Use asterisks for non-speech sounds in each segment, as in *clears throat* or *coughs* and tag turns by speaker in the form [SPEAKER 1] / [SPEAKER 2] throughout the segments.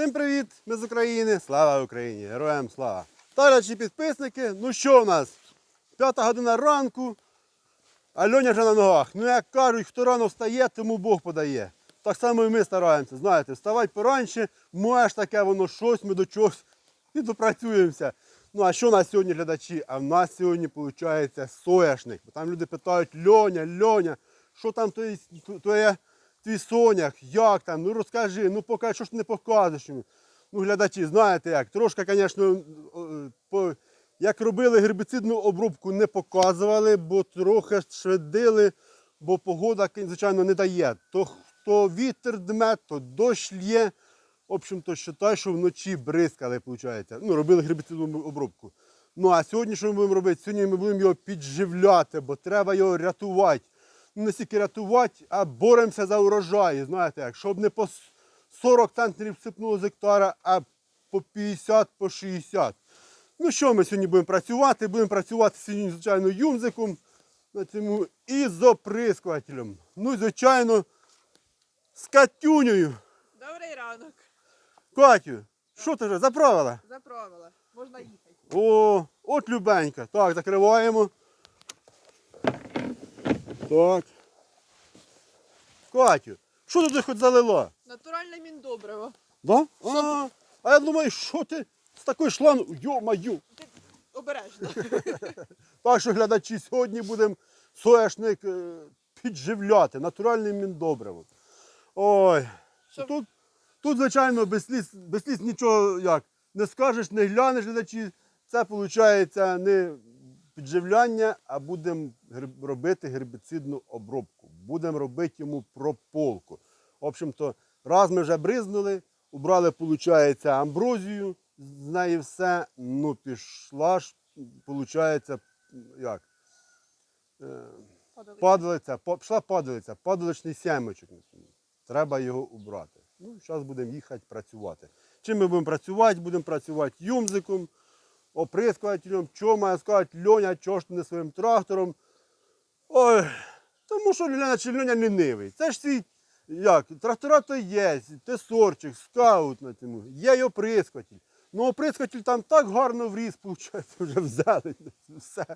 [SPEAKER 1] Всім привіт! Ми з України. Слава Україні! Героям слава! Талячі підписники. Ну що в нас? П'ята година ранку. А Льоня вже на ногах. Ну як кажуть, хто рано встає, тому Бог подає. Так само і ми стараємося. Знаєте, вставати пораньше, маєш таке воно щось, ми до чогось *laughs* і допрацюємося. Ну а що у нас сьогодні глядачі? А в нас сьогодні виходить сояшник. Бо там люди питають, Льоня, Льоня, що там твоє, твоє, твій сонях, як там? Ну розкажи, ну покажи, що ж ти не показуєш. Ну, глядачі, знаєте як, трошки, звісно, по, як робили гербіцидну обробку, не показували, бо трохи швидили, бо погода, звичайно, не дає. То, то вітер дме, то дощ лє. В общем-то, вважаю, що вночі бризкали, виходить. Ну, робили гербіцидну обробку. Ну а сьогодні що ми будемо робити? Сьогодні ми будемо його підживляти, бо треба його рятувати. Ну, не стільки рятувати, а боремося за урожай. Знаєте, як, щоб не по 40 центнерів сипнуло з гектара, а по 50, по 60. Ну що ми сьогодні будемо працювати? Будемо працювати сьогодні, звичайно, юмзиком на цьому і з оприскувателем. Ну і, звичайно, з Катюнею.
[SPEAKER 2] Добрий ранок.
[SPEAKER 1] Катю, що ти вже заправила?
[SPEAKER 2] Заправила. Можна їхати.
[SPEAKER 1] О, от любенька. Так, закриваємо. Так. Катю, що ти хоч залила?
[SPEAKER 2] Натуральне міндобриво.
[SPEAKER 1] Да? А, а я думаю, що ти з такою шланою? Йо-маю.
[SPEAKER 2] Ти обережно. *laughs*
[SPEAKER 1] Так що глядачі, сьогодні будемо соняшник е, підживляти натуральним міндобривом. Ой, тут, тут, звичайно, без сліз, без сліз нічого як не скажеш, не глянеш глядачі. Це виходить не підживляння, а будемо робити гербіцидну обробку. Будемо робити йому прополку. В общем-то, раз ми вже бризнули, убрали, виходить, амброзію, з неї все, ну пішла ж, виходить, як? Е, Падалиця, пішла падалиця, падаличний сямочок. Треба його убрати. Ну, зараз будемо їхати працювати. Чим ми будемо працювати? Будемо працювати юмзиком, оприскувателем. Що має сказати Льоня, чого ж ти не своїм трактором? Ой, тому що Льоня чи Льоня лінивий. Це ж свій, як, трактора то є, тесорчик, скаут на цьому, є й оприскуватель. Ну, оприскуватель там так гарно вріс, виходить, вже в зелень, все.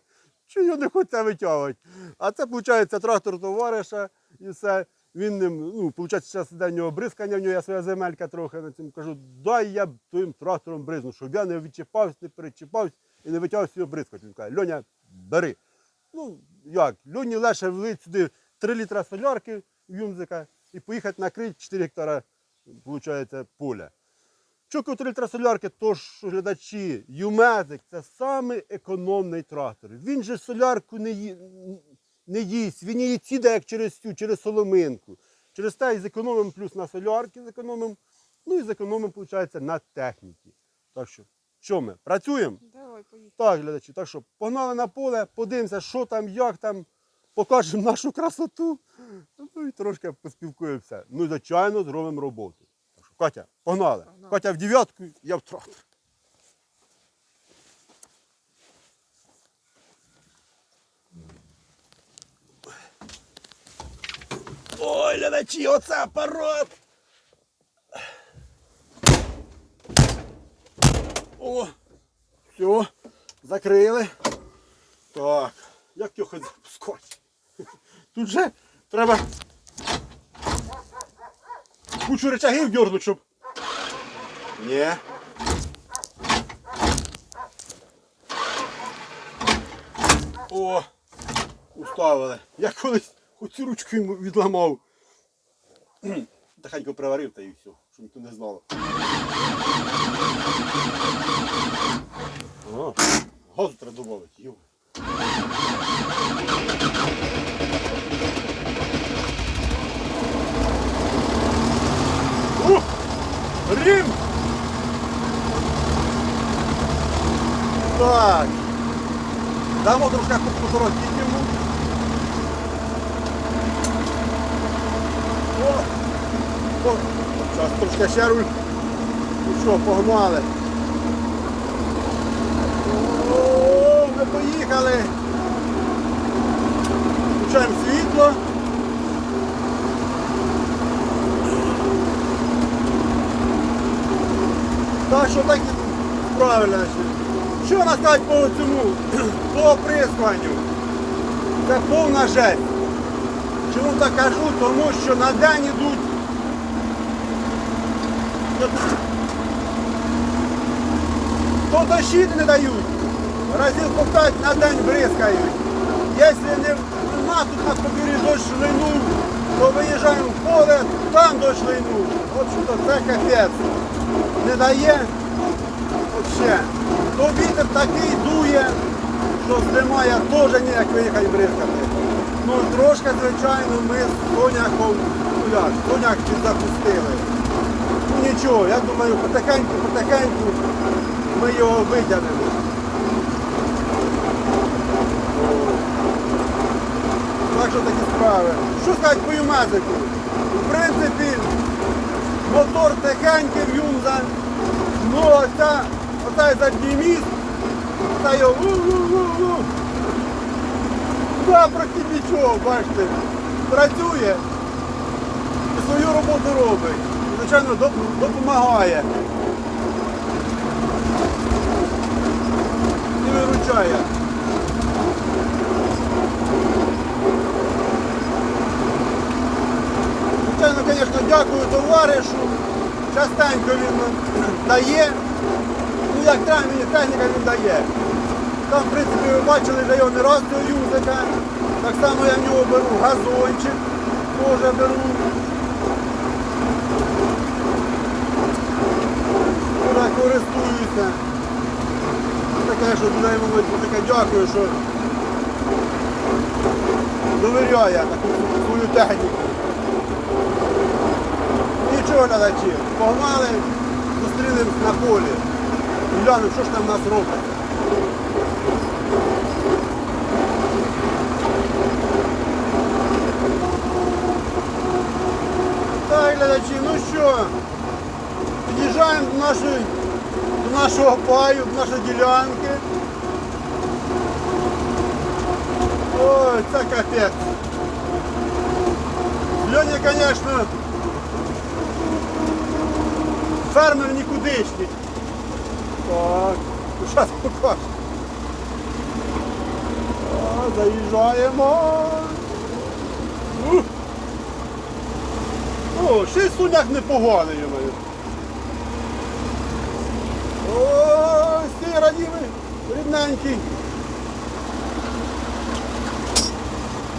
[SPEAKER 1] Що його не хочеться витягувати. А це, виходить, трактор товариша і все. Він ним, ну, виходить, зараз іде в нього бризкання, в нього є своя земелька трохи на цьому. Кажу, дай я твоїм трактором бризну, щоб я не відчіпався, не перечіпався і не витягав свого бризкати. Він каже, Льоня, бери. Ну, як, Льоні лише влить сюди 3 літра солярки в юмзика і поїхати накрити 4 гектара, виходить, поля. Чуку 3 літра солярки, то ж глядачі, юмезик це самий економний трактор. Він же солярку не, ї, не їсть, він її ціде як через цю, через соломинку. Через те і зекономимо плюс на солярки зекономимо, ну і зекономимо, виходить, на техніці. Так що, що ми? Працюємо?
[SPEAKER 2] Давай, поїхали.
[SPEAKER 1] Так, глядачі, так що погнали на поле, подивимося, що там, як там, покажемо нашу красоту. Ну і трошки поспілкуємося. Ну і звичайно, зробимо роботу. Так що, Катя, погнали.
[SPEAKER 2] Погнали.
[SPEAKER 1] Катя в дев'ятку, я в трактор. Ой, глядачі, оце апарат! О, все, закрили. Так, як його хоч запускати? Тут же треба кучу речагів дьорнути, щоб. Ні. О, уставили. Я колись оцю ручку йому відламав. *clears throat* Тихенько приварив та і все, щоб ніхто не знало. О, газу треба додати. Йо. Рим! Так. Дамо трошки покоротіть йому. О! О! Зараз трошки ще руль. Ну що, погнали. О, ми поїхали. Включаємо світло. Так що такі правильно. Що нас по цьому, *clears throat* по оприскуванню? Це повна жесть. Чому так кажу? Тому що на день йдуть. То дощити не дають. Разів по п'ять на день бризкають. Якщо не в тут на подвір'ї дощ линув, то виїжджаємо в поле, там дощ линув. В общем-то це капець. Не дає взагалі. То вітер такий дує, що знімає теж ніяк виїхати бризкати. Ну трошки, звичайно, ми з соняхом, ну як, сонях підзапустили. Ну нічого, я думаю, потихеньку, потихеньку ми його витягнемо. Так що такі справи. Що сказати по юмезику? В принципі, мотор тихенький в Юмза, ну оцей задній міст, оцей його у-у-у-у. Практично нічого, бачите, працює і свою роботу робить. Звичайно, допомагає. І виручає. Звичайно, звісно, дякую товаришу. Частенько він *clears throat* дає. Ну як техніка він дає. Там, в принципі, ви бачили, вже його раз цього юзика. Так само я в нього беру газончик, теж беру. Туди користуюся. Таке, що туди йому таке дякую, що довіряє таку свою техніку. Нічого глядачі, погнали, зустрінемось на полі. Глянемо, що ж там в нас робить. глядачі, ну що, під'їжджаємо до нашої, до нашого паю, до нашої ділянки. Ой, це капець. Льоня, звісно, фермер нікудишній. Так, ну зараз покажу. А, Заїжджаємо. Ух. О, ще й суняк непоганий у мене. О, стій радівий, рідненький.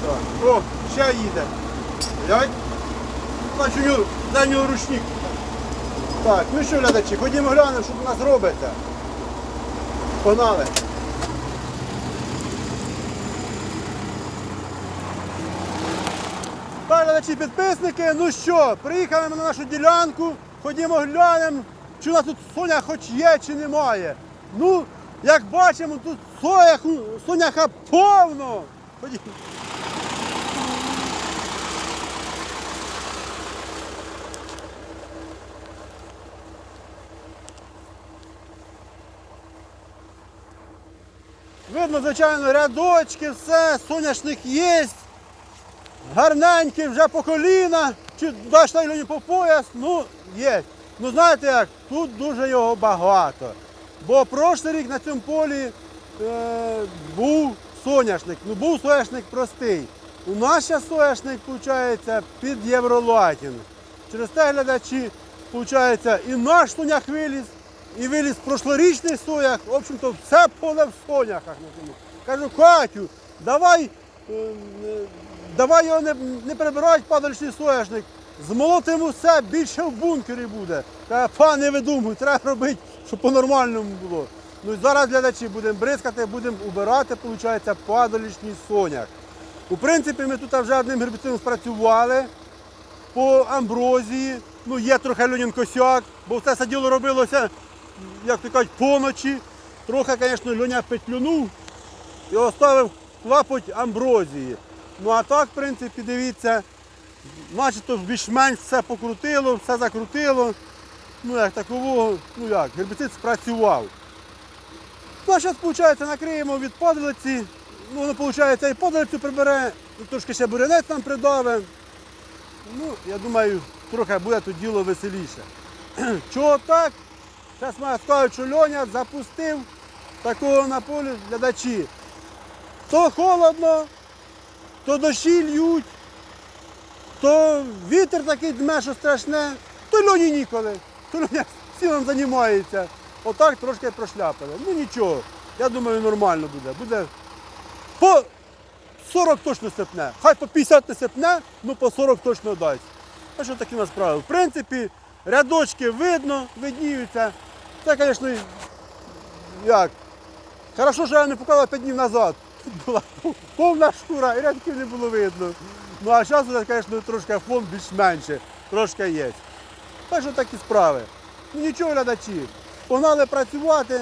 [SPEAKER 1] Так, о, ще їде. Глянь. Бачу, за нього ручник. Так, ну що, глядачі, ходімо глянемо, що у нас робиться. Погнали. Так, глядачі, підписники, ну що, приїхали ми на нашу ділянку, ходімо глянемо, чи у нас тут соня хоч є, чи немає. Ну, як бачимо, тут соя, соняха повно. Ходімо. Видно, звичайно, рядочки, все, соняшник є. Гарненький вже по коліна, чи даш лині по пояс, ну є. Ну знаєте як, тут дуже його багато. Бо прошлий рік на цьому полі е, був соняшник. Ну був соняшник простий. У нас зараз соняшник, виходить, під Євролатін. Через те глядачі, виходить, і наш сонях виліз, і виліз прошлорічний соях. В общем-то, все поле в соняхах. Кажу, Катю, давай, е, давай його не, не прибирати падальний соняшник. Змолотимо все, більше в бункері буде. Каже, пане видумуй, треба робити, щоб по-нормальному було. Ну зараз глядачі будемо бризкати, будемо убирати, виходить, падалічний соняк. У принципі, ми тут вже одним гербіцидом спрацювали по амброзії. Ну, є трохи люнін косяк, бо все це діло робилося, як то кажуть, поночі. Трохи, звісно, Льоня петлюнув і оставив клапоть амброзії. Ну а так, в принципі, дивіться, начебто більш-менш все покрутило, все закрутило. Ну як такового, ну як, гербіцид спрацював. Ну, а зараз, виходить, накриємо від падалиці. Ну, воно, виходить, і падалицю прибере, і трошки ще бурянець нам придаве. Ну, я думаю, трохи буде тут діло веселіше. *clears throat* Чого так? Зараз мене скажуть, що Льоня запустив такого на полі глядачі. То холодно, то дощі льють, то вітер такий дме, що страшне, то Льоні ніколи. То Льоня сілом займається. Отак трошки прошляпили. Ну нічого, я думаю, нормально буде. Буде по 40 точно сипне. Хай по 50 не сипне, ну по 40 точно дасть. А що такі нас справи? В принципі, рядочки видно, видніються. Це, звісно, як? Хорошо, що я не показав 5 днів назад. Була повна шкура і рядків не було видно. Ну а зараз, звісно, трошки фон більш-менше, трошки є. Так що такі справи. Ну нічого, глядачі. Погнали працювати,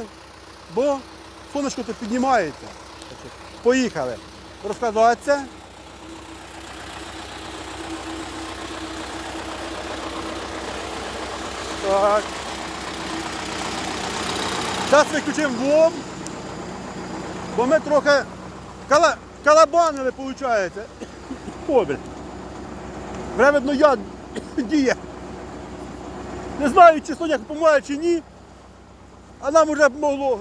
[SPEAKER 1] бо сонечко тут піднімається. Поїхали. Розкладатися. Так. Зараз виключимо вом, бо ми трохи кала... калабанили, виходить. Обіль. Вже видно, я *coughs* діє. Не знаю, чи Соня допомагає, чи ні. А нам вже помогло.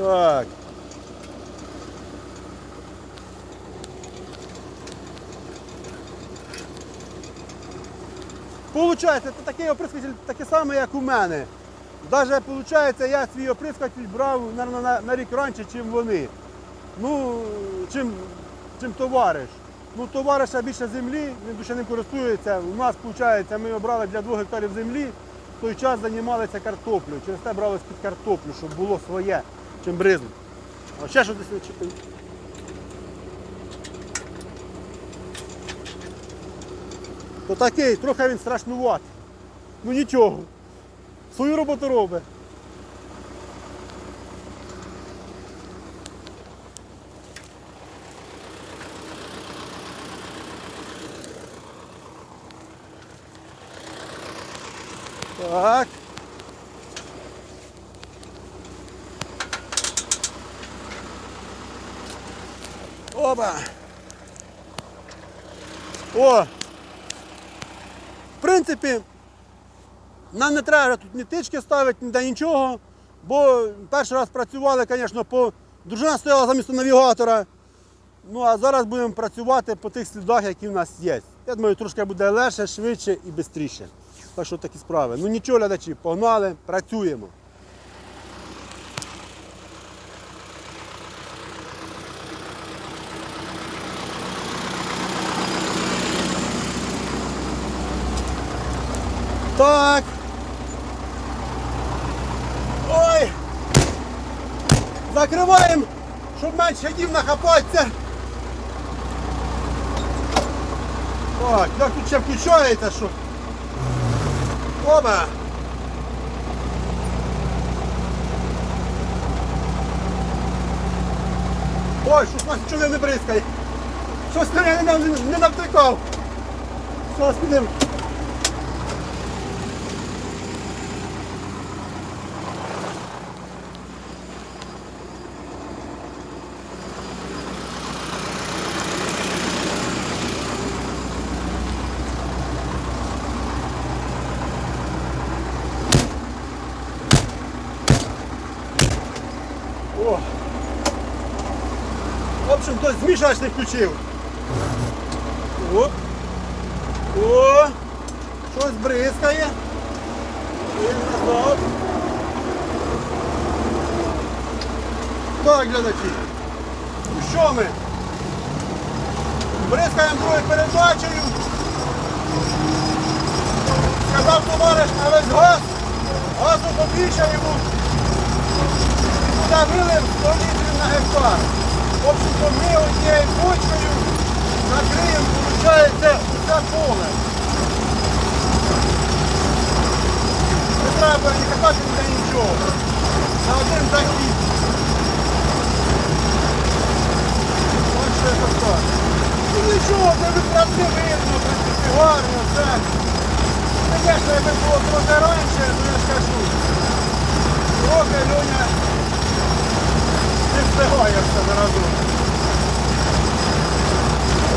[SPEAKER 1] Так. Получається, це такий оприскатель такий самий, як у мене. Даже виходить, я свій оприскатель брав наверно, на, на рік раніше, ніж вони. Ну, чим, чим товариш. Ну, товариша більше землі, він більше ним користується. У нас, виходить, ми обрали для 2 гектарів землі, в той час займалися картоплею. Через те брали під картоплю, щоб було своє, чим бризнути. А ще що десь не. То такий, трохи він страшнуватий. Ну нічого. Свою роботу робить. Так. Оба. О! В принципі, нам не треба тут ні тички ставити, ніде нічого. Бо перший раз працювали, звісно, по дружина стояла замість навігатора. Ну а зараз будемо працювати по тих слідах, які в нас є. Я думаю, трошки буде легше, швидше і швидше. Так що такі справи. Ну нічого, глядачі, погнали, працюємо. Так. Ой. Закриваємо, щоб менше дів нахапатися. Так, як тут ще включається, що? Оба. Ой, щось нас нічого не бризкає. Щось мене не, не, не навтикав. Зараз підемо. О! В змішач не включив. О! О! Щось бризкає. Назад. Так, глядачі. Ну що ми? Бризкаємо другою передачею. Сказав товариш на весь газ. Газу побільшаємо. Туди вилив 100 літрів на гектар. В общем-то, ми однією бочкою накриємо, виходить, усе поле. Не треба ні катати, ніде нічого. На один захід. Ось що це так. Ну нічого, це відправки видно, в принципі, гарно, все. Звісно, якби було трохи раніше, то я скажу. Трохи Льоня не встигає все заразу.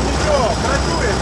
[SPEAKER 1] Нічого, працює.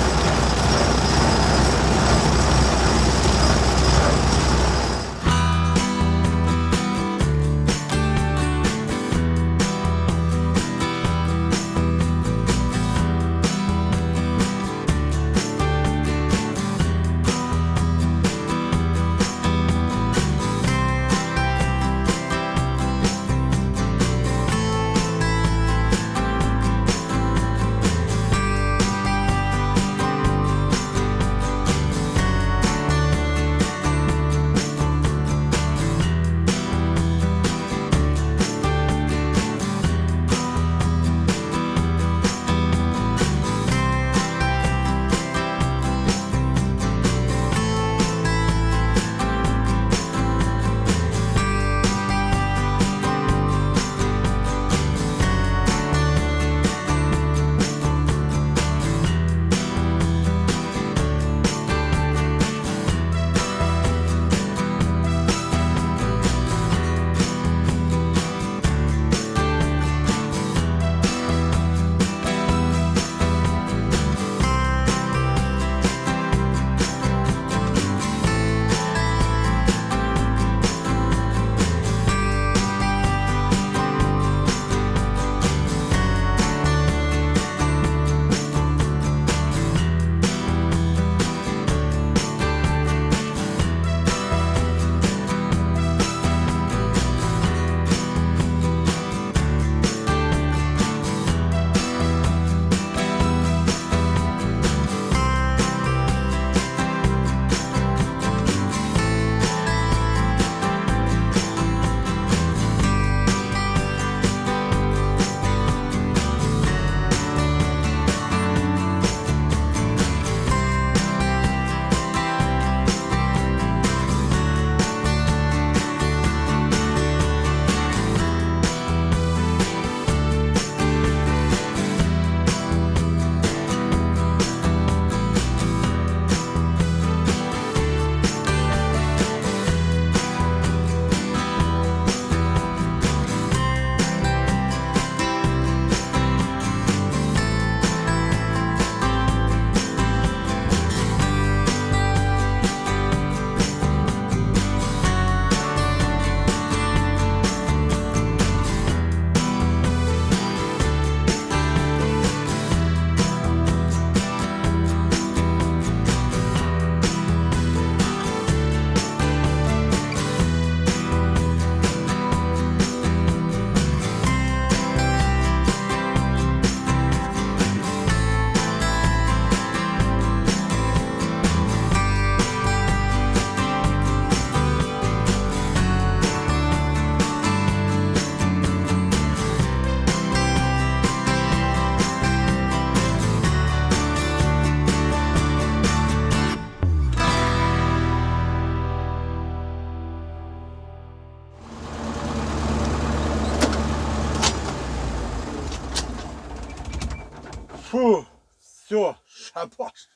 [SPEAKER 1] Фу, все, шабаш.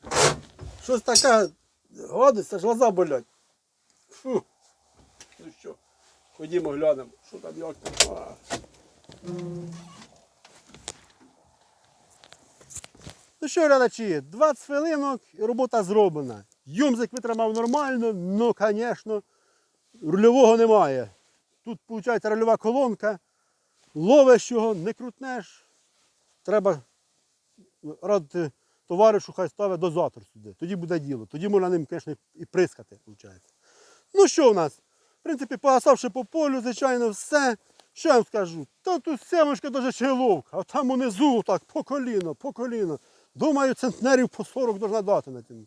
[SPEAKER 1] Щось таке гадость, аж глаза болять. Фу. Ну що, ходімо глянемо, що там як там. А. Ну що, глядачі, 20 хвилинок і робота зроблена. Юмзик витримав нормально, ну, звісно, рульового немає. Тут, виходить, рульова колонка, ловиш його, не крутнеш. Треба радити товаришу, хай ставить дозатор сюди. Тоді буде діло. Тоді можна ним, звісно, і прискати, виходить. Ну що в нас? В принципі, погасавши по полю, звичайно, все. Що я вам скажу? Та тут семечка дуже ще ловка, а там унизу так по коліно, по коліно. Думаю, центнерів по 40 можна дати на цьому.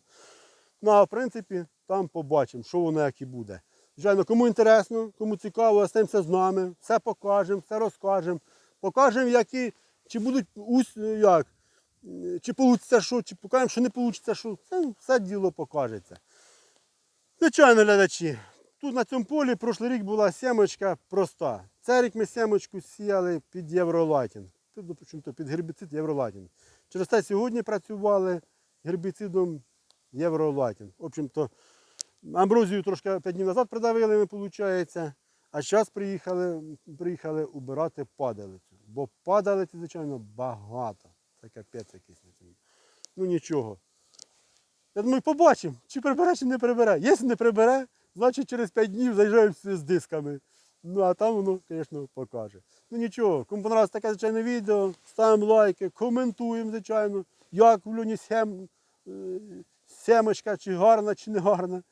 [SPEAKER 1] Ну, а в принципі, там побачимо, що воно як і буде. Звичайно, кому інтересно, кому цікаво, остаємося з нами, все покажемо, все розкажемо. Покажемо, які, чи будуть ус, як, чи вийде що, чи покажемо, що не вийде що. Це все діло покажеться. Звичайно, глядачі, тут на цьому полі прошлий рік була сімочка проста. Цей рік ми сімочку сіяли під Євролатін. Тут, ну, причому то під гербіцид Євролатін. Через те сьогодні працювали гербіцидом Євролатін. В общем-то, амброзію трошки 5 днів назад придавили, ми, виходить. А зараз приїхали, приїхали убирати падалицю. Бо падалиці, звичайно, багато. Це капець якийсь на цьому. Ну нічого. Я думаю, побачимо, чи прибере, чи не прибере. Якщо не прибере, значить через 5 днів заїжджаємо з дисками. Ну а там воно, звісно, покаже. Ну нічого, кому понравилось таке звичайне відео, ставимо лайки, коментуємо, звичайно, як в люні сем, е, семочка, чи гарна, чи не гарна.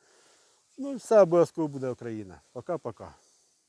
[SPEAKER 1] Ну, все обов'язково буде Україна. Пока-пока.